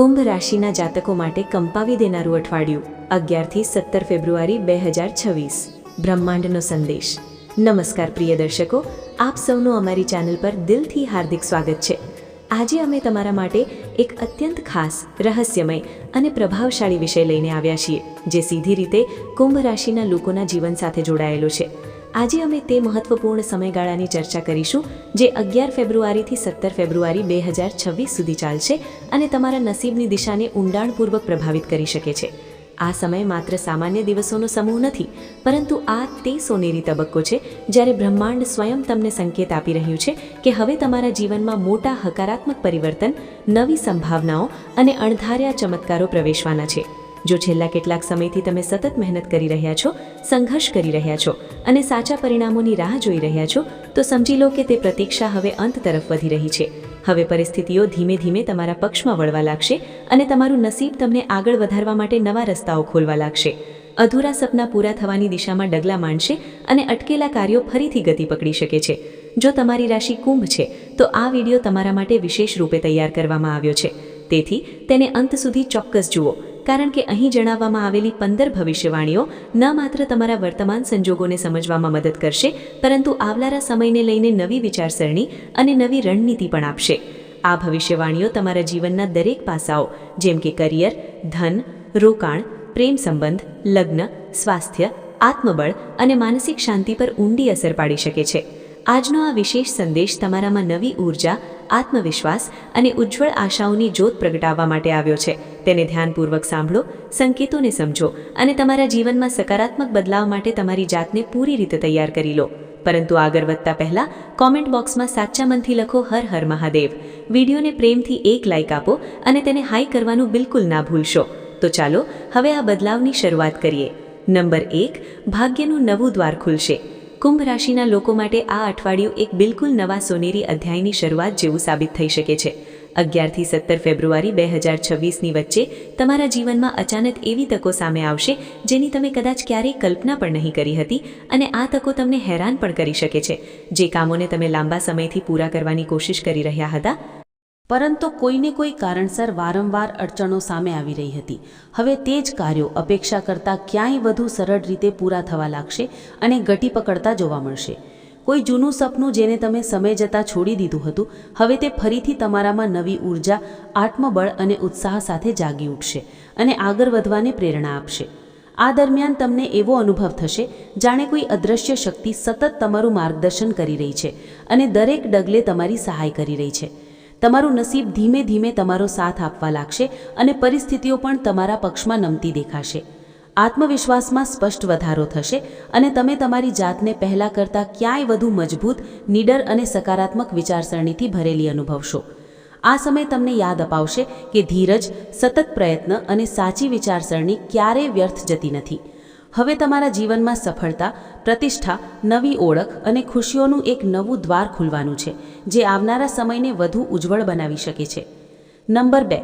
કુંભ રાશિના જાતકો માટે કંપાવી દેનારું અઠવાડિયું, અગિયારથી સત્તર ફેબ્રુઆરી બે હજાર છવ્વીસ. બ્રહ્માંડનો સંદેશ. નમસ્કાર પ્રિય દર્શકો, આપ સૌનું અમારી ચેનલ પર દિલથી હાર્દિક સ્વાગત છે. આજે અમે તમારા માટે એક અત્યંત ખાસ, રહસ્યમય અને પ્રભાવશાળી વિષય લઈને આવ્યા છીએ, જે સીધી રીતે કુંભ રાશિના લોકોના જીવન સાથે જોડાયેલો છે. આજે અમે તે મહત્વપૂર્ણ સમયગાળાની ચર્ચા કરીશું, જે અગિયાર ફેબ્રુઆરીથી સત્તર ફેબ્રુઆરી બે હજાર છવ્વીસ સુધી ચાલશે અને તમારા નસીબની દિશાને ઊંડાણપૂર્વક પ્રભાવિત કરી શકે છે. આ સમય માત્ર સામાન્ય દિવસોનો સમૂહ નથી, પરંતુ આ તે સોનેરી તબક્કો છે જ્યારે બ્રહ્માંડ સ્વયં તમને સંકેત આપી રહ્યું છે કે હવે તમારા જીવનમાં મોટા હકારાત્મક પરિવર્તન, નવી સંભાવનાઓ અને અણધાર્યા ચમત્કારો પ્રવેશવાના છે. જો છેલ્લા કેટલાક સમયથી તમે સતત મહેનત કરી રહ્યા છો, સંઘર્ષ કરી રહ્યા છો અને સાચા પરિણામોની રાહ જોઈ રહ્યા છો, તો સમજી લો કે તે પ્રતીક્ષા હવે અંત તરફ વધી રહી છે. હવે પરિસ્થિતિઓ ધીમે ધીમે તમારા પક્ષમાં વળવા લાગશે અને તમારું નસીબ તમને આગળ વધારવા માટે નવા રસ્તાઓ ખોલવા લાગશે. અધૂરા સપના પૂરા થવાની દિશામાં ડગલા માંડશે અને અટકેલા કાર્યો ફરીથી ગતિ પકડી શકે છે. જો તમારી રાશિ કુંભ છે, તો આ વીડિયો તમારા માટે વિશેષ રૂપે તૈયાર કરવામાં આવ્યો છે. તેથી તેને અંત સુધી ચોક્કસ જુઓ. કારણ કે અહીં જણાવવામાં આવેલી પંદર ભવિષ્યવાણીઓ ન માત્ર તમારા વર્તમાન સંજોગોને સમજવામાં મદદ કરશે, પરંતુ આવનારા સમયને લઈને નવી વિચારસરણી અને નવી રણનીતિ પણ આપશે. આ ભવિષ્યવાણીઓ તમારા જીવનના દરેક પાસાઓ, જેમ કે કરિયર, ધન, રોકાણ, પ્રેમ સંબંધ, લગ્ન, સ્વાસ્થ્ય, આત્મબળ અને માનસિક શાંતિ પર ઊંડી અસર પાડી શકે છે. આજનો આ વિશેષ સંદેશ તમારામાં નવી ઊર્જા આત્મવિશ્વાસ અને ઉજ્જવળ આશાઓની જ્યોત પ્રગટાવવા માટે આવ્યો છે. તેને ધ્યાનપૂર્વક સાંભળો, સંકેતોને સમજો અને તમારા જીવનમાં સકારાત્મક બદલાવ માટે તમારી જાતને પૂરી રીતે તૈયાર કરી લો. પરંતુ આગળ વધતા પહેલાં કોમેન્ટ બોક્સમાં સાચા મનથી લખો હર હર મહાદેવ. વિડીયોને પ્રેમથી એક લાઇક આપો અને તેને હાઈ કરવાનું બિલકુલ ના ભૂલશો. તો ચાલો, હવે આ બદલાવની શરૂઆત કરીએ. નંબર એક, ભાગ્યનું નવું દ્વાર ખુલશે. કુંભ રાશિના લોકો માટે આ અઠવાડિયું એક બિલકુલ નવા સોનેરી અધ્યાયની શરૂઆત જેવું સાબિત થઈ શકે છે. અગિયારથી સત્તર ફેબ્રુઆરી બે હજાર છવ્વીસની વચ્ચે તમારા જીવનમાં અચાનક એવી તકો સામે આવશે જેની તમે કદાચ ક્યારેય કલ્પના પણ નહીં કરી હતી અને આ તકો તમને હેરાન પણ કરી શકે છે. જે કામોને તમે લાંબા સમયથી પૂરા કરવાની કોશિશ કરી રહ્યા હતા પરંતુ કોઈને કોઈ કારણસર વારંવાર અડચણો સામે આવી રહી હતી. હવે તે જ કાર્યો અપેક્ષા કરતાં ક્યાંય વધુ સરળ રીતે પૂરા થવા લાગશે અને ગટી પકડતા જોવા મળશે. કોઈ જૂનું સપનું જેને તમે સમય જતાં છોડી દીધું હતું, હવે તે ફરીથી તમારામાં નવી ઊર્જા, આત્મબળ અને ઉત્સાહ સાથે જાગી ઉઠશે અને આગળ વધવાને પ્રેરણા આપશે. આ દરમિયાન તમને એવો અનુભવ થશે, જાણે કોઈ અદૃશ્ય શક્તિ સતત તમારું માર્ગદર્શન કરી રહી છે અને દરેક ડગલે તમારી સહાય કરી રહી છે. તમારું નસીબ ધીમે ધીમે તમારો સાથ આપવા લાગશે અને પરિસ્થિતિઓ પણ તમારા પક્ષમાં નમતી દેખાશે. આત્મવિશ્વાસમાં સ્પષ્ટ વધારો થશે અને તમે તમારી જાતને પહેલાં કરતાં ક્યાંય વધુ મજબૂત, નીડર અને સકારાત્મક વિચારસરણીથી ભરેલી અનુભવશો. આ સમય તમને યાદ અપાવશે કે ધીરજ, સતત પ્રયત્ન અને સાચી વિચારસરણી ક્યારેય વ્યર્થ જતી નથી. હવે તમારા જીવનમાં સફળતા, પ્રતિષ્ઠા, નવી ઓળખ અને ખુશીઓનું એક નવું દ્વાર ખુલવાનું છે, જે આવનારા સમયને વધુ ઉજ્જવળ બનાવી શકે છે. નંબર બે,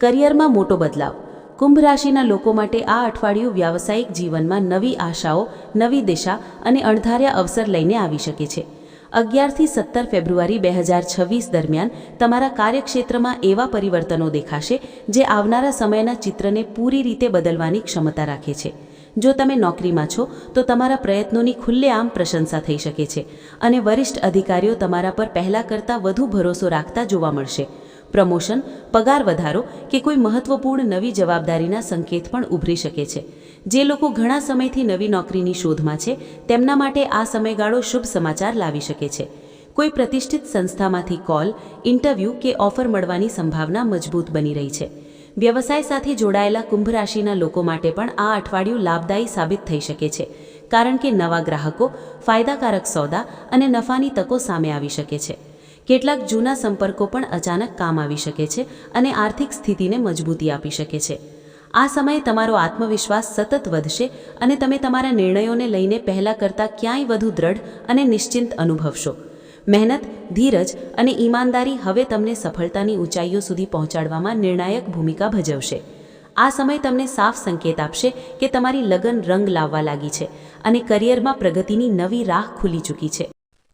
કરિયરમાં મોટો બદલાવ. કુંભ રાશિના લોકો માટે આ અઠવાડિયું વ્યાવસાયિક જીવનમાં નવી આશાઓ, નવી દિશા અને અણધાર્યા અવસર લઈને આવી શકે છે. અગિયારથી સત્તર ફેબ્રુઆરી બે હજાર છવ્વીસ દરમિયાન તમારા કાર્યક્ષેત્રમાં એવા પરિવર્તનો દેખાશે, જે આવનારા સમયના ચિત્રને પૂરી રીતે બદલવાની ક્ષમતા રાખે છે. જો તમે નોકરીમાં છો, તો તમારા પ્રયત્નોની ખુલ્લેઆમ પ્રશંસા થઈ શકે છે અને વરિષ્ઠ અધિકારીઓ તમારા પર પહેલાં કરતાં વધુ ભરોસો રાખતા જોવા મળશે. પ્રમોશન, પગાર વધારો કે કોઈ મહત્વપૂર્ણ નવી જવાબદારીના સંકેત પણ ઉભરી શકે છે. જે લોકો ઘણા સમયથી નવી નોકરીની શોધમાં છે, તેમના માટે આ સમયગાળો શુભ સમાચાર લાવી શકે છે. કોઈ પ્રતિષ્ઠિત સંસ્થામાંથી કોલ, ઇન્ટરવ્યૂ કે ઓફર મળવાની સંભાવના મજબૂત બની રહી છે. વ્યવસાય સાથે જોડાયેલા કુંભ રાશિના લોકો માટે પણ આ અઠવાડિયું લાભદાયી સાબિત થઈ શકે છે. કારણ કે નવા ગ્રાહકો, ફાયદાકારક સોદા અને નફાની તકો સામે આવી શકે છે. કેટલાક જૂના સંપર્કો પણ અચાનક કામ આવી શકે છે અને આર્થિક સ્થિતિને મજબૂતી આપી શકે છે. આ સમયે તમારો આત્મવિશ્વાસ સતત વધશે અને તમે તમારા નિર્ણયોને લઈને પહેલાં કરતાં ક્યાંય વધુ દ્રઢ અને નિશ્ચિંત અનુભવશો. મહેનત, ધીરજ અને ઈમાનદારી હવે તમને સફળતાની ઊંચાઈઓ સુધી પહોંચાડવામાં નિર્ણાયક ભૂમિકા ભજવશે. આ સમય તમને સાફ સંકેત આપશે કે તમારી લગન રંગ લાવવા લાગી છે અને કરિયરમાં પ્રગતિની નવી રાહ ખુલી ચૂકી છે.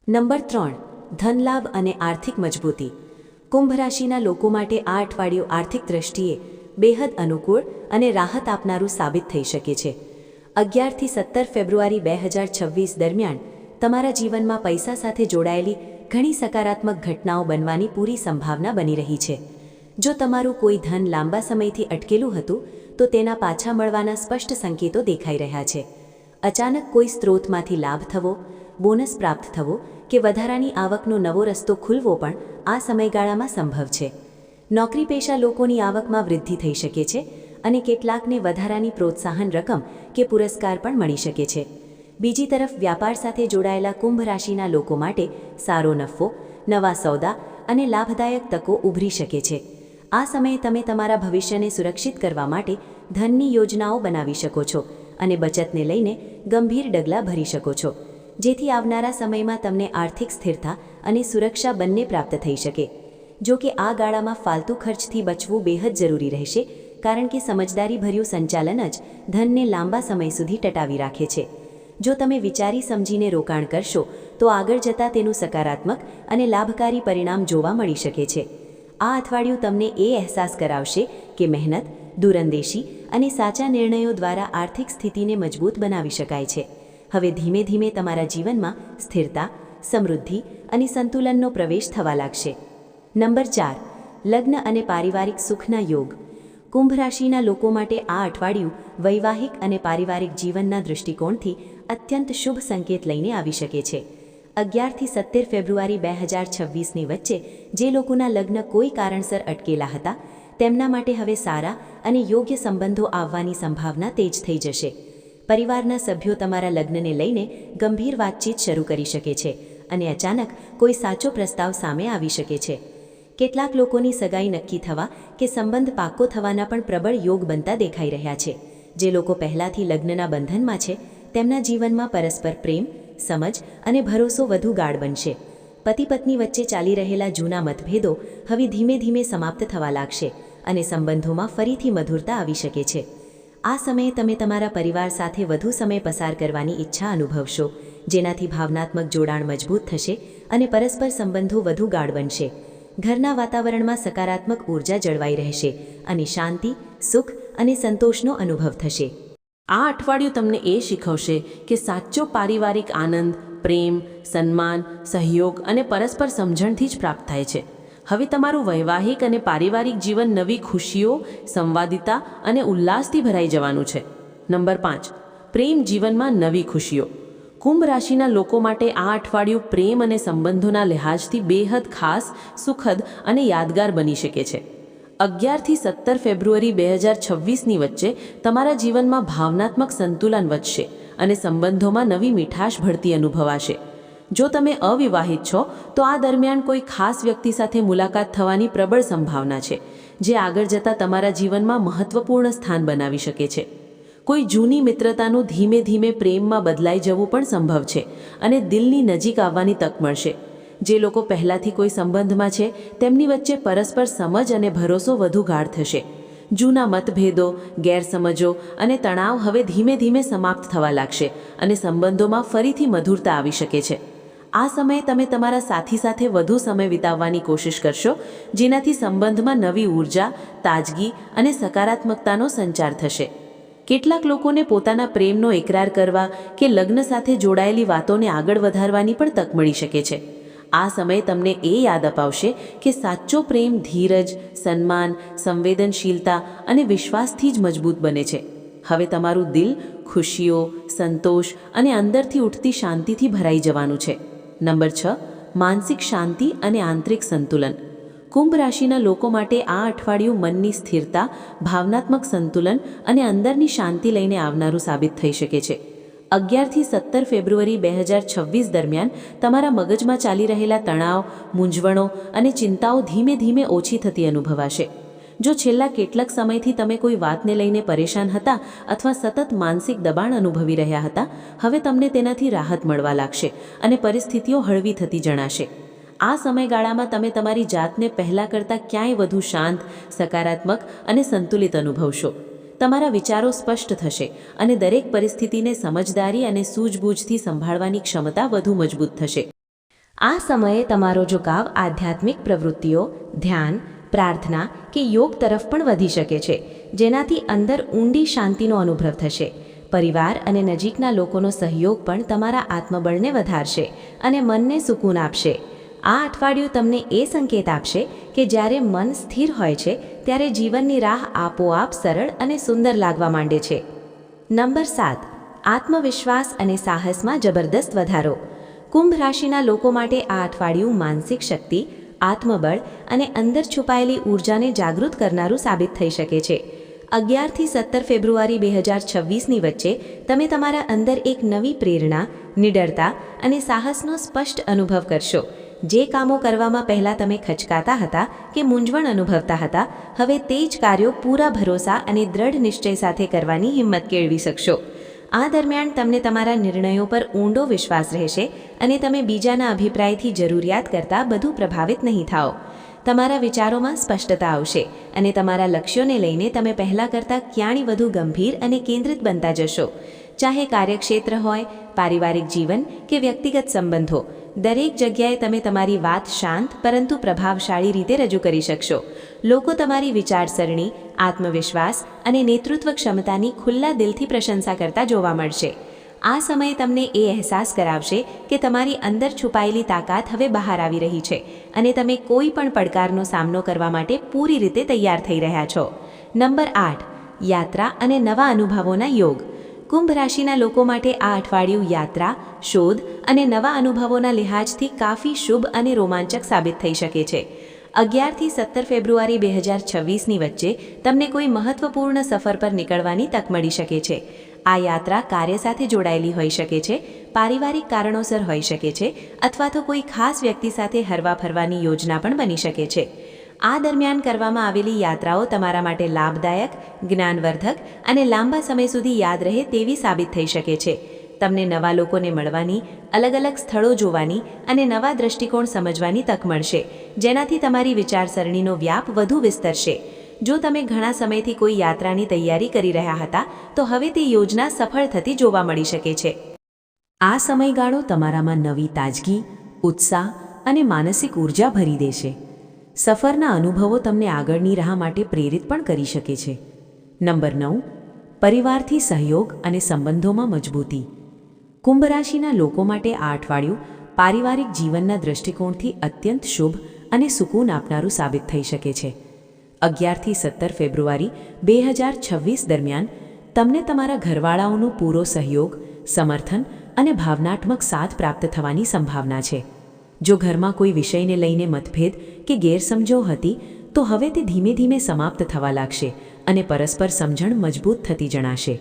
નંબર ત્રણ ધનલાભ અને આર્થિક મજબૂતી. કુંભ રાશિના લોકો માટે આ અઠવાડિયું આર્થિક દ્રષ્ટિએ બેહદ અનુકૂળ અને રાહત આપનારું સાબિત થઈ શકે છે. અગિયારથી સત્તર ફેબ્રુઆરી બે હજાર છવ્વીસ દરમિયાન તમારા જીવનમાં પૈસા સાથે જોડાયેલી ઘણી સકારાત્મક ઘટનાઓ બનવાની પૂરી સંભાવના બની રહી છે. જો તમારું કોઈ ધન લાંબા સમયથી અટકેલું હતું, તો તેના પાછા મળવાના સ્પષ્ટ સંકેતો દેખાઈ રહ્યા છે. અચાનક કોઈ સ્ત્રોતમાંથી લાભ થવો, બોનસ પ્રાપ્ત થવો કે વધારાની આવકનો નવો રસ્તો ખુલવો પણ આ સમયગાળામાં સંભવ છે. નોકરી પેશા લોકોની આવકમાં વૃદ્ધિ થઈ શકે છે અને કેટલાકને વધારાની પ્રોત્સાહન રકમ કે પુરસ્કાર પણ મળી શકે છે. બીજી તરફ વ્યાપાર સાથે જોડાયેલા કુંભ રાશિના લોકો માટે સારો નફો, નવા સોદા અને લાભદાયક તકો ઉભરી શકે છે. આ સમયે તમે તમારા ભવિષ્યને સુરક્ષિત કરવા માટે ધનની યોજનાઓ બનાવી શકો છો અને બચતને લઈને ગંભીર ડગલાં ભરી શકો છો, જેથી આવનારા સમયમાં તમને આર્થિક સ્થિરતા અને સુરક્ષા બંને પ્રાપ્ત થઈ શકે. જો કે આ ગાળામાં ફાલતુ ખર્ચથી બચવું બેહદ જરૂરી રહેશે, કારણ કે સમજદારીભર્યું સંચાલન જ ધનને લાંબા સમય સુધી ટટાવી રાખે છે. જો તમે વિચારી સમજીને રોકાણ કરશો, તો આગળ જતાં તેનું સકારાત્મક અને લાભકારી પરિણામ જોવા મળી શકે છે. આ અઠવાડિયું તમને એ અહેસાસ કરાવશે કે મહેનત, દૂરંદેશી અને સાચા નિર્ણયો દ્વારા આર્થિક સ્થિતિને મજબૂત બનાવી શકાય છે. હવે ધીમે ધીમે તમારા જીવનમાં સ્થિરતા, સમૃદ્ધિ અને સંતુલનનો પ્રવેશ થવા લાગશે. નંબર ચાર, લગ્ન અને પારિવારિક સુખના યોગ. કુંભ રાશિના લોકો માટે આ અઠવાડિયું વૈવાહિક અને પારિવારિક જીવનના દૃષ્ટિકોણથી અત્યંત શુભ સંકેત લઈને આવી શકે છે. અગિયારથી સત્તેર ફેબ્રુઆરી બે હજાર છવ્વીસની વચ્ચે જે લોકોના લગ્ન કોઈ કારણસર અટકેલા હતા, તેમના માટે હવે સારા અને યોગ્ય સંબંધો આવવાની સંભાવના તેજ થઈ જશે. પરિવારના સભ્યો તમારા લગ્નને લઈને ગંભીર વાતચીત શરૂ કરી શકે છે અને અચાનક કોઈ સાચો પ્રસ્તાવ સામે આવી શકે છે. કેટલાક લોકોની સગાઈ નક્કી થવા કે સંબંધ પાકો થવાના પણ પ્રબળ યોગ બનતા દેખાઈ રહ્યા છે. જે લોકો પહેલાંથી લગ્નના બંધનમાં છે તેમના જીવનમાં પરસ્પર પ્રેમ, સમજ અને ભરોસો વધુ ગાઢ બનશે. પતિ પત્ની વચ્ચે ચાલી રહેલા જૂના મતભેદો હવે ધીમે ધીમે સમાપ્ત થવા લાગશે અને સંબંધોમાં ફરીથી મધુરતા આવી શકે છે. આ સમયે તમે તમારા પરિવાર સાથે વધુ સમય પસાર કરવાની ઈચ્છા અનુભવશો, જેનાથી ભાવનાત્મક જોડાણ મજબૂત થશે અને પરસ્પર સંબંધો વધુ ગાઢ બનશે. ઘરના વાતાવરણમાં સકારાત્મક ઊર્જા જળવાઈ રહેશે અને શાંતિ, સુખ અને સંતોષનો અનુભવ થશે. આ અઠવાડિયું તમને એ શીખવશે કે સાચો પારિવારિક આનંદ, પ્રેમ, સન્માન, સહયોગ અને પરસ્પર સમજણથી જ પ્રાપ્ત થાય છે. હવે તમારું વૈવાહિક અને પારિવારિક જીવન નવી ખુશીઓ, સંવાદિતા અને ઉલ્લાસથી ભરાઈ જવાનું છે. નંબર પાંચ, પ્રેમ જીવનમાં નવી ખુશીઓ. કુંભ રાશિના લોકો માટે આ અઠવાડિયું પ્રેમ અને સંબંધોના લિહાજથી બેહદ ખાસ, સુખદ અને યાદગાર બની શકે છે. અગિયારથી સત્તર ફેબ્રુઆરી બે હજાર છવ્વીસની વચ્ચે તમારા જીવનમાં ભાવનાત્મક સંતુલન વધશે અને સંબંધોમાં નવી મીઠાશ ભળતી અનુભવાશે. જો તમે અવિવાહિત છો, તો આ દરમિયાન કોઈ ખાસ વ્યક્તિ સાથે મુલાકાત થવાની પ્રબળ સંભાવના છે, જે આગળ જતાં તમારા જીવનમાં મહત્વપૂર્ણ સ્થાન બનાવી શકે છે. કોઈ જૂની મિત્રતાનું ધીમે ધીમે પ્રેમમાં બદલાઈ જવું પણ સંભવ છે અને દિલની નજીક આવવાની તક મળશે. જે લોકો પહેલાંથી કોઈ સંબંધમાં છે, તેમની વચ્ચે પરસ્પર સમજ અને ભરોસો વધુ ગાઢ થશે. જૂના મતભેદો, ગેરસમજો અને તણાવ હવે ધીમે ધીમે સમાપ્ત થવા લાગશે અને સંબંધોમાં ફરીથી મધુરતા આવી શકે છે. આ સમયે તમે તમારા સાથી સાથે વધુ સમય વિતાવવાની કોશિશ કરશો, જેનાથી સંબંધમાં નવી ઊર્જા તાજગી અને સકારાત્મકતાનો સંચાર થશે. કેટલાક લોકોને પોતાના પ્રેમનો એકરાર કરવા કે લગ્ન સાથે જોડાયેલી વાતોને આગળ વધારવાની પણ તક મળી શકે છે. આ સમય તમને એ યાદ અપાવશે કે સાચો પ્રેમ ધીરજ, સન્માન, સંવેદનશીલતા અને વિશ્વાસથી જ મજબૂત બને છે. હવે તમારું દિલ ખુશીઓ, સંતોષ અને અંદરથી ઉઠતી શાંતિથી ભરાઈ જવાનું છે. નંબર છ, માનસિક શાંતિ અને આંતરિક સંતુલન. કુંભ રાશિના લોકો માટે આ અઠવાડિયું મનની સ્થિરતા, ભાવનાત્મક સંતુલન અને અંદરની શાંતિ લઈને આવનારું સાબિત થઈ શકે છે. અગિયારથી સત્તર ફેબ્રુઆરી બે હજાર છવ્વીસ દરમિયાન તમારા મગજમાં ચાલી રહેલા તણાવ, મૂંઝવણો અને ચિંતાઓ ધીમે ધીમે ઓછી થતી અનુભવાશે. જો છેલ્લા કેટલાક સમયથી તમે કોઈ વાતને લઈને પરેશાન હતા અથવા સતત માનસિક દબાણ અનુભવી રહ્યા હતા, હવે તમને તેનાથી રાહત મળવા લાગશે અને પરિસ્થિતિઓ હળવી થતી જણાશે. આ સમયગાળામાં તમે તમારી જાતને પહેલાં કરતાં ક્યાંય વધુ શાંત, સકારાત્મક અને સંતુલિત અનુભવશો. તમારા વિચારો સ્પષ્ટ થશે અને દરેક પરિસ્થિતિને સમજદારી અને સૂઝબૂઝથી સંભાળવાની ક્ષમતા વધુ મજબૂત થશે. આ સમયે તમારો ઝુકાવ આધ્યાત્મિક પ્રવૃત્તિઓ, ધ્યાન, પ્રાર્થના કે યોગ તરફ પણ વધી શકે છે, જેનાથી અંદર ઊંડી શાંતિનો અનુભવ થશે. પરિવાર અને નજીકના લોકોનો સહયોગ પણ તમારા આત્મબળને વધારશે અને મનને સુકૂન આપશે. આ અઠવાડિયું તમને એ સંકેત આપશે કે જ્યારે મન સ્થિર હોય છે, ત્યારે જીવનની રાહ આપોઆપ સરળ અને સુંદર લાગવા માંડે છે. નંબર સાત, આત્મવિશ્વાસ અને સાહસમાં જબરદસ્ત વધારો. કુંભ રાશિના લોકો માટે આ અઠવાડિયું માનસિક શક્તિ, આત્મબળ અને અંદર છુપાયેલી ઊર્જાને જાગૃત કરનારું સાબિત થઈ શકે છે. અગિયારથી સત્તર ફેબ્રુઆરી બે હજાર છવ્વીસની વચ્ચે તમે તમારા અંદર એક નવી પ્રેરણા, નિડરતા અને સાહસનો સ્પષ્ટ અનુભવ કરશો. જે કામો કરવામાં પહેલાં તમે ખચકાતા હતા કે મૂંઝવણ અનુભવતા હતા, હવે તે જ કાર્યો પૂરા ભરોસા અને દ્રઢ નિશ્ચય સાથે કરવાની હિંમત કેળવી શકશો. આ દરમિયાન તમને તમારા નિર્ણયો પર ઊંડો વિશ્વાસ રહેશે અને તમે બીજાના અભિપ્રાયથી જરૂરિયાત કરતાં બધું પ્રભાવિત નહીં થાઓ. તમારા વિચારોમાં સ્પષ્ટતા આવશે અને તમારા લક્ષ્યોને લઈને તમે પહેલાં કરતાં ક્યાંય વધુ ગંભીર અને કેન્દ્રિત બનતા જશો. ચાહે કાર્યક્ષેત્ર હોય, પારિવારિક જીવન કે વ્યક્તિગત સંબંધો દરેક જગ્યાએ તમે તમારી વાત શાંત, પરંતુ પ્રભાવશાળી રીતે રજૂ કરી શકશો. લોકો તમારી વિચારસરણી, આત્મવિશ્વાસ અને નેતૃત્વ ક્ષમતાની ખુલ્લા દિલથી પ્રશંસા કરતા જોવા મળશે. આ સમયે તમને એ અહેસાસ કરાવશે કે તમારી અંદર છુપાયેલી તાકાત હવે બહાર આવી રહી છે અને તમે કોઈ પણ પડકારનો સામનો કરવા માટે પૂરી રીતે તૈયાર થઈ રહ્યા છો. નંબર આઠ, યાત્રા અને નવા અનુભવોના યોગ. કુંભ રાશિના લોકો માટે આ અઠવાડિયું યાત્રા, શોધ અને નવા અનુભવોના લિહાજથી કાફી શુભ અને રોમાંચક સાબિત થઈ શકે છે. અગિયારથી સત્તર ફેબ્રુઆરી બે હજાર છવ્વીસની વચ્ચે તમને કોઈ મહત્વપૂર્ણ સફર પર નીકળવાની તક મળી શકે છે. આ યાત્રા કાર્ય સાથે જોડાયેલી હોઈ શકે છે, પારિવારિક કારણોસર હોઈ શકે છે અથવા તો કોઈ ખાસ વ્યક્તિ સાથે હરવા ફરવાની યોજના પણ બની શકે છે. આ દરમિયાન કરવામાં આવેલી યાત્રાઓ તમારા માટે લાભદાયક, જ્ઞાનવર્ધક અને લાંબા સમય સુધી યાદ રહે તેવી સાબિત થઈ શકે છે. તમને નવા લોકોને મળવાની અલગ અલગ સ્થળો જોવાની અને નવા દ્રષ્ટિકોણ સમજવાની તક મળશે, જેનાથી તમારી વિચારસરણીનો વ્યાપ વધુ વિસ્તરશે. જો તમે ઘણા સમયથી કોઈ યાત્રાની તૈયારી કરી રહ્યા હતા, તો હવે તે યોજના સફળ થતી જોવા મળી શકે છે. આ સમયગાળો તમારામાં નવી તાજગી, ઉત્સાહ અને માનસિક ઊર્જા ભરી દેશે. સફરના અનુભવો તમને આગળની રાહ માટે પ્રેરિત પણ કરી શકે છે. નંબર નવ, પરિવારથી સહયોગ અને સંબંધોમાં મજબૂતી. કુંભ રાશિના લોકો માટે આ અઠવાડિયું પારિવારિક જીવનના દૃષ્ટિકોણથી અત્યંત શુભ અને સુકૂન આપનારું સાબિત થઈ શકે છે. અગિયારથી સત્તર ફેબ્રુઆરી બે હજાર છવ્વીસ દરમિયાન તમને તમારા ઘરવાળાઓનો પૂરો સહયોગ, સમર્થન અને ભાવનાત્મક સાથ પ્રાપ્ત થવાની સંભાવના છે. જો ઘરમાં કોઈ વિષયને લઈને મતભેદ કે ગેરસમજો હતી, તો હવે તે ધીમે ધીમે સમાપ્ત થવા લાગશે અને પરસ્પર સમજણ મજબૂત થતી જણાશે.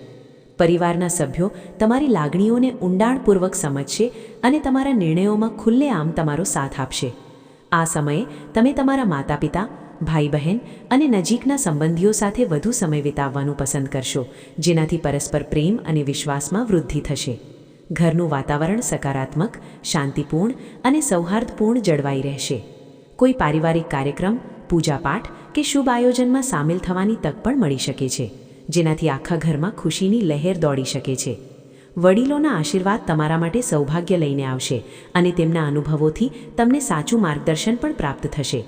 પરિવારના સભ્યો તમારી લાગણીઓને ઊંડાણપૂર્વક સમજશે અને તમારા નિર્ણયોમાં ખુલ્લેઆમ તમારો સાથ આપશે. આ સમયે તમે તમારા માતા પિતા ભાઈ બહેન અને નજીકના સંબંધીઓ સાથે વધુ સમય વિતાવવાનું પસંદ કરશો, જેનાથી પરસ્પર પ્રેમ અને વિશ્વાસમાં વૃદ્ધિ થશે. ઘરનું વાતાવરણ સકારાત્મક, શાંતિપૂર્ણ અને સૌહાર્દપૂર્ણ જળવાઈ રહેશે. કોઈ પારિવારિક કાર્યક્રમ, પૂજાપાઠ કે શુભ આયોજનમાં સામેલ થવાની તક પણ મળી શકે છે, જેનાથી આખા ઘરમાં ખુશીની લહેર દોડી શકે છે. વડીલોના આશીર્વાદ તમારા માટે સૌભાગ્ય લઈને આવશે અને તેમના અનુભવોથી તમને સાચું માર્ગદર્શન પણ પ્રાપ્ત થશે.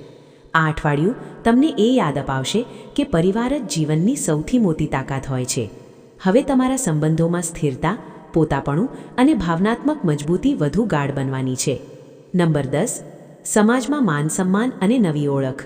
આ અઠવાડિયું તમને એ યાદ અપાવશે કે પરિવાર જ જીવનની સૌથી મોટી તાકાત હોય છે. હવે તમારા સંબંધોમાં સ્થિરતા પોતાપણું અને ભાવનાત્મક મજબૂતી વધુ ગાઢ બનવાની છે. નંબર દસ, સમાજમાં માન સન્માન અને નવી ઓળખ.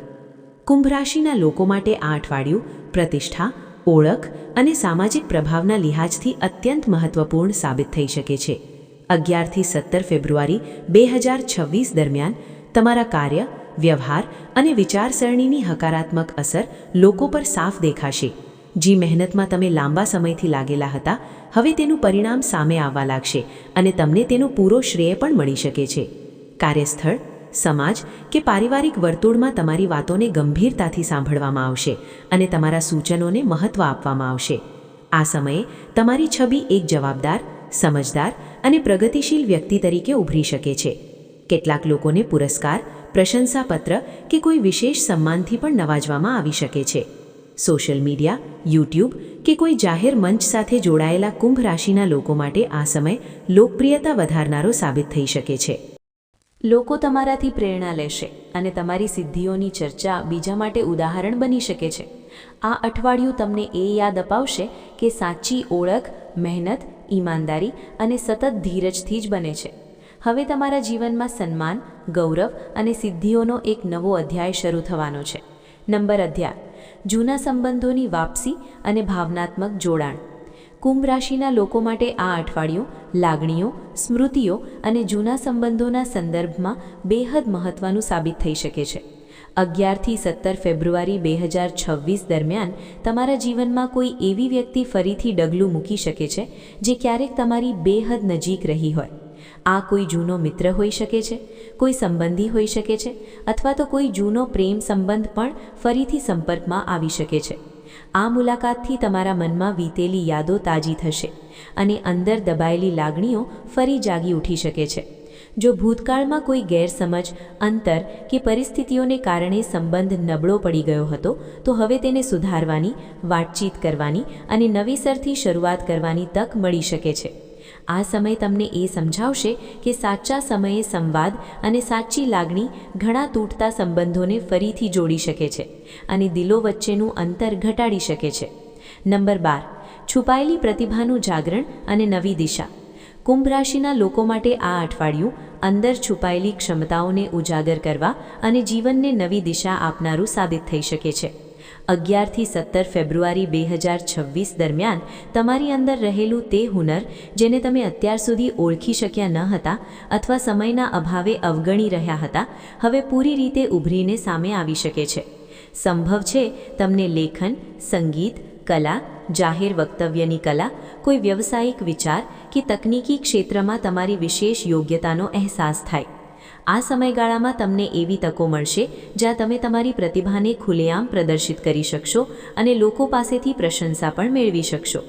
કુંભ રાશિના લોકો માટે આ અઠવાડિયું પ્રતિષ્ઠા, ઓળખ અને સામાજિક પ્રભાવના લિહાજથી અત્યંત મહત્વપૂર્ણ સાબિત થઈ શકે છે. અગિયારથી સત્તર ફેબ્રુઆરી બે હજાર છવ્વીસ દરમિયાન તમારા કાર્ય, વ્યવહાર અને વિચારસરણીની હકારાત્મક અસર લોકો પર સાફ દેખાશે. જે મહેનતમાં તમે લાંબા સમયથી લાગેલા હતા, હવે તેનું પરિણામ સામે આવવા લાગશે અને તમને તેનો પૂરો શ્રેય પણ મળી શકે છે. કાર્યસ્થળ, સમાજ કે પારિવારિક વર્તુળમાં તમારી વાતોને ગંભીરતાથી સાંભળવામાં આવશે અને તમારા સૂચનોને મહત્ત્વ આપવામાં આવશે. આ સમયે તમારી છબી એક જવાબદાર, સમજદાર અને પ્રગતિશીલ વ્યક્તિ તરીકે ઉભરી શકે છે. કેટલાક લોકોને પુરસ્કાર, પ્રશંસાપત્ર કે કોઈ વિશેષ સન્માનથી પણ નવાજવામાં આવી શકે છે. સોશિયલ મીડિયા, યુટ્યુબ કે કોઈ જાહેર મંચ સાથે જોડાયેલા કુંભ રાશિના લોકો માટે આ સમય લોકપ્રિયતા વધારનારો સાબિત થઈ શકે છે. લોકો તમારાથી પ્રેરણા લેશે અને તમારી સિદ્ધિઓની ચર્ચા બીજા માટે ઉદાહરણ બની શકે છે. આ અઠવાડિયું તમને એ યાદ અપાવશે કે સાચી ઓળખ, મહેનત, ઈમાનદારી અને સતત ધીરજથી જ બને છે. હવે તમારા જીવનમાં સન્માન, ગૌરવ અને સિદ્ધિઓનો એક નવો અધ્યાય શરૂ થવાનો છે. નંબર અધ્યાય જૂના સંબંધોની વાપસી અને ભાવનાત્મક જોડાણ. કુંભ રાશિના લોકો માટે આ અઠવાડિયું લાગણીઓ, સ્મૃતિઓ અને જૂના સંબંધોના સંદર્ભમાં બેહદ મહત્ત્વનું સાબિત થઈ શકે છે. અગિયારથી સત્તર ફેબ્રુઆરી બે હજાર છવ્વીસ દરમિયાન તમારા જીવનમાં કોઈ એવી વ્યક્તિ ફરીથી ડગલું મૂકી શકે છે, જે ક્યારેક તમારી બેહદ નજીક રહી હોય. આ કોઈ જૂનો મિત્ર હોઈ શકે છે? કોઈ સંબંધી હોઈ શકે છે? અથવા તો કોઈ જૂનો પ્રેમ સંબંધ પણ ફરીથી સંપર્કમાં આવી શકે છે? આ મુલાકાતથી તમારા મનમાં વીતેલી યાદો તાજી થશે અને અંદર દબાયેલી લાગણીઓ ફરી જાગી ઉઠી શકે છે. જો ભૂતકાળમાં કોઈ ગેરસમજ, અંતર કે પરિસ્થિતિઓને કારણે સંબંધ નબળો પડી ગયો હતો, તો હવે તેને સુધારવાની, વાતચીત કરવાની અને નવીસરથી શરૂઆત કરવાની તક મળી શકે છે. આ સમય તમને એ સમજાવશે કે સાચા સમયે સંવાદ અને સાચી લાગણી ઘણા તૂટતા સંબંધોને ફરીથી જોડી શકે છે અને દિલો વચ્ચેનું અંતર ઘટાડી શકે છે. નંબર બાર, છુપાયેલી પ્રતિભાનું જાગરણ અને નવી દિશા. કુંભ રાશિના લોકો માટે આ અઠવાડિયું અંદર છુપાયેલી ક્ષમતાઓને ઉજાગર કરવા અને જીવનને નવી દિશા આપનારું સાબિત થઈ શકે છે. અગિયારથી સત્તર ફેબ્રુઆરી બે હજાર છવ્વીસ દરમિયાન તમારી અંદર રહેલું તે હુનર, જેને તમે અત્યાર સુધી ઓળખી શક્યા ન હતા અથવા સમયના અભાવે અવગણી રહ્યા હતા, હવે પૂરી રીતે ઉભરીને સામે આવી શકે છે. સંભવ છે, તમને લેખન, સંગીત, કલા, જાહેર વક્તવ્યની કલા, કોઈ વ્યવસાયિક વિચાર કે તકનીકી ક્ષેત્રમાં તમારી વિશેષ યોગ્યતાનો અહેસાસ થાય. આ સમયગાળામાં તમને એવી તકો મળશે, જ્યાં તમે તમારી પ્રતિભાને ખુલ્લેઆમ પ્રદર્શિત કરી શકશો અને લોકો પાસેથી પ્રશંસા પણ મેળવી શકશો.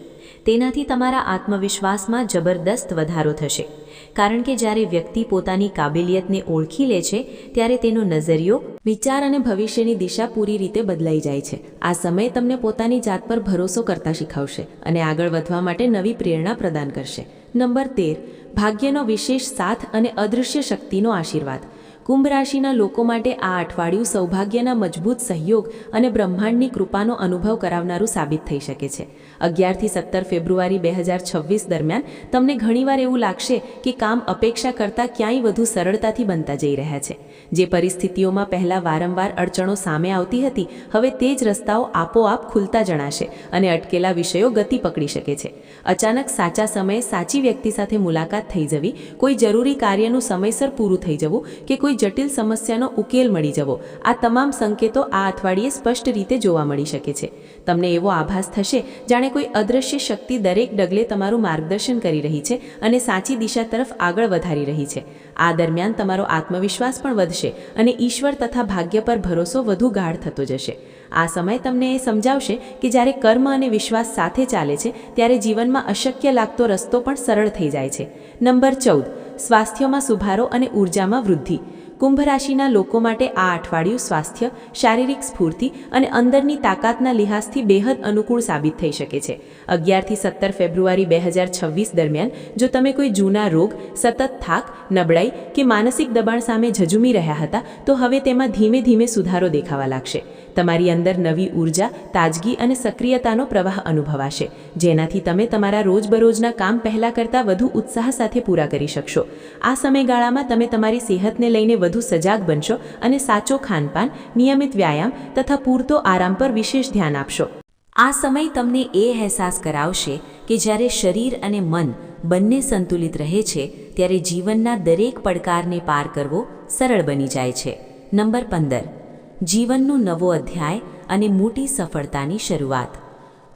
તેનાથી તમારા આત્મવિશ્વાસમાં જબરદસ્ત વધારો થશે. કારણ કે જ્યારે વ્યક્તિ પોતાની કાબિલિયતને ઓળખી લે છે, ત્યારે તેનો નજરિયો, વિચાર અને ભવિષ્યની દિશા પૂરી રીતે બદલાઈ જાય છે. આ સમય તમને પોતાની જાત પર ભરોસો કરતા શીખવશે અને આગળ વધવા માટે નવી પ્રેરણા પ્રદાન કરશે. નંબર તેર, ભાગ્યનો વિશેષ સાથ અને અદૃશ્ય શક્તિનો આશીર્વાદ. કુંભ રાશિના લોકો માટે આ અઠવાડિયું સૌભાગ્યના મજબૂત સહયોગ અને બ્રહ્માંડની કૃપાનો અનુભવ કરાવનારું સાબિત થઈ શકે છે. અગિયારથી સત્તર ફેબ્રુઆરી બે હજાર છવ્વીસ દરમિયાન. તમને ઘણીવાર એવું લાગશે કે કામ અપેક્ષા કરતાં ક્યાંય વધુ સરળતાથી બનતા જઈ રહ્યા છે. જે પરિસ્થિતિઓમાં પહેલાં વારંવાર અડચણો સામે આવતી હતી, હવે તે જ રસ્તાઓ આપોઆપ ખુલતા જણાશે અને અટકેલા વિષયો ગતિ પકડી શકે છે. અચાનક સાચા સમયે સાચી વ્યક્તિ સાથે મુલાકાત થઈ જવી, કોઈ જરૂરી કાર્યનું સમયસર પૂરું થઈ જવું કે કોઈ જટિલ સમસ્યાનો ઉકેલ મળી જવો, આ તમામ સંકેતો આ અઠવાડિયે સ્પષ્ટ રીતે જોવા મળી શકે છે. તમને એવો આભાસ થશે જાણે કોઈ અદૃશ્ય શક્તિ દરેક ડગલે તમારું માર્ગદર્શન કરી રહી છે અને સાચી દિશા તરફ આગળ વધારી રહી છે. આ દરમિયાન તમારો આત્મવિશ્વાસ પણ વધશે અને ઈશ્વર તથા ભાગ્ય પર ભરોસો વધુ ગાઢ થતો જશે. આ સમય તમને એ સમજાવશે કે જ્યારે કર્મ અને વિશ્વાસ સાથે ચાલે છે, ત્યારે જીવનમાં અશક્ય લાગતો રસ્તો પણ સરળ થઈ જાય છે. નંબર ચૌદ. સ્વાસ્થ્યમાં સુધારો અને ઉર્જામાં વૃદ્ધિ. કુંભ રાશિના લોકો માટે આ અઠવાડિયું સ્વાસ્થ્ય, શારીરિક સ્ફૂર્તિ અને અંદરની તાકાતના લિહાઝથી બેહદ અનુકૂળ સાબિત થઈ શકે છે. અગિયારથી સત્તર ફેબ્રુઆરી બે હજાર છવ્વીસ દરમિયાન, જો તમે કોઈ જૂના રોગ, સતત થાક, નબળાઈ કે માનસિક દબાણ સામે ઝઝૂમી રહ્યા હતા, તો હવે તેમાં ધીમે ધીમે સુધારો દેખાવા લાગશે. તમારી અંદર નવી ઊર્જા, તાજગી અને સક્રિયતાનો પ્રવાહ અનુભવાશે, જેનાથી તમે તમારા રોજબરોજના કામ પહેલાં કરતાં વધુ ઉત્સાહ સાથે પૂરા કરી શકશો. આ સમયગાળામાં તમે તમારી સેહતને લઈને વધુ સજાગ બનશો અને સાચો ખાનપાન, નિયમિત વ્યાયામ તથા પૂરતો આરામ પર વિશેષ ધ્યાન આપશો. આ સમય તમને એ અહેસાસ કરાવશે કે જ્યારે શરીર અને મન બંને સંતુલિત રહે છે, ત્યારે જીવનના દરેક પડકારને પાર કરવો સરળ બની જાય છે. નંબર પંદર. જીવનનો નવો અધ્યાય અને મોટી સફળતાની શરૂઆત.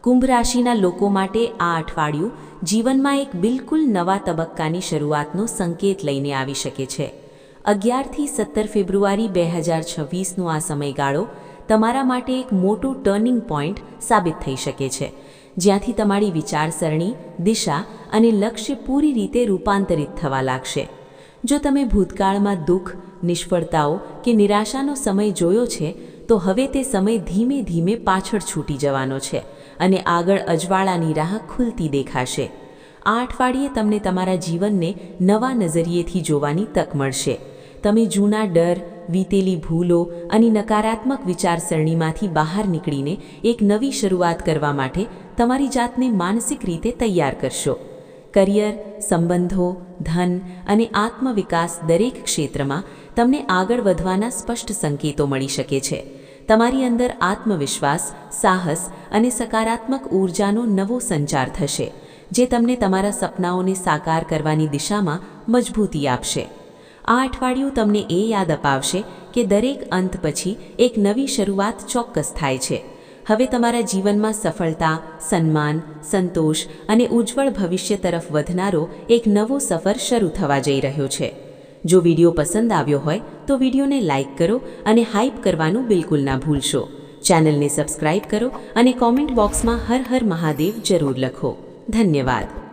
કુંભ રાશિના લોકો માટે આ અઠવાડિયું જીવનમાં એક બિલકુલ નવા તબક્કાની શરૂઆતનો સંકેત લઈને આવી શકે છે. અગિયારથી સત્તર ફેબ્રુઆરી બે હજાર છવ્વીસનો આ સમયગાળો તમારા માટે એક મોટું ટર્નિંગ પોઈન્ટ સાબિત થઈ શકે છે. જ્યાંથી તમારી વિચારસરણી, દિશા અને લક્ષ્ય પૂરી રીતે રૂપાંતરિત થવા લાગશે. જો તમે ભૂતકાળમાં દુઃખ, નિષ્ફળતાઓ કે નિરાશાનો સમય જોયો છે, તો હવે તે સમય ધીમે ધીમે પાછળ છૂટી જવાનો છે અને આગળ અજવાળાની રાહ ખુલતી દેખાશે. આ અઠવાડિયે તમને તમારા જીવનને નવા નજરિયેથી જોવાની તક મળશે. તમે જૂના ડર, વીતેલી ભૂલો અને નકારાત્મક વિચારસરણીમાંથી બહાર નીકળીને એક નવી શરૂઆત કરવા માટે તમારી જાતને માનસિક રીતે તૈયાર કરશો. કરિયર, સંબંધો, ધન અને આત્મવિકાસ દરેક ક્ષેત્રમાં તમને આગળ વધવાના સ્પષ્ટ સંકેતો મળી શકે છે. તમારી અંદર આત્મવિશ્વાસ, સાહસ અને સકારાત્મક ઊર્જાનો નવો સંચાર થશે, જે તમને તમારા સપનાઓને સાકાર કરવાની દિશામાં મજબૂતી આપશે. આ અઠવાડિયું તમને એ યાદ અપાવશે કે દરેક અંત પછી એક નવી શરૂઆત ચોક્કસ થાય છે. હવે તમારા જીવનમાં સફળતા, સન્માન, સંતોષ અને ઉજ્જવળ ભવિષ્ય તરફ વધનારો એક નવો સફર શરૂ થવા જઈ રહ્યો છે. જો વીડિયો પસંદ આવ્યો હોય, તો વિડીયોને લાઇક કરો અને હાઇપ કરવાનું બિલકુલ ના ભૂલશો. ચેનલને સબસ્ક્રાઇબ કરો અને કોમેન્ટ બોક્સમાં હર હર મહાદેવ જરૂર લખો. ધન્યવાદ.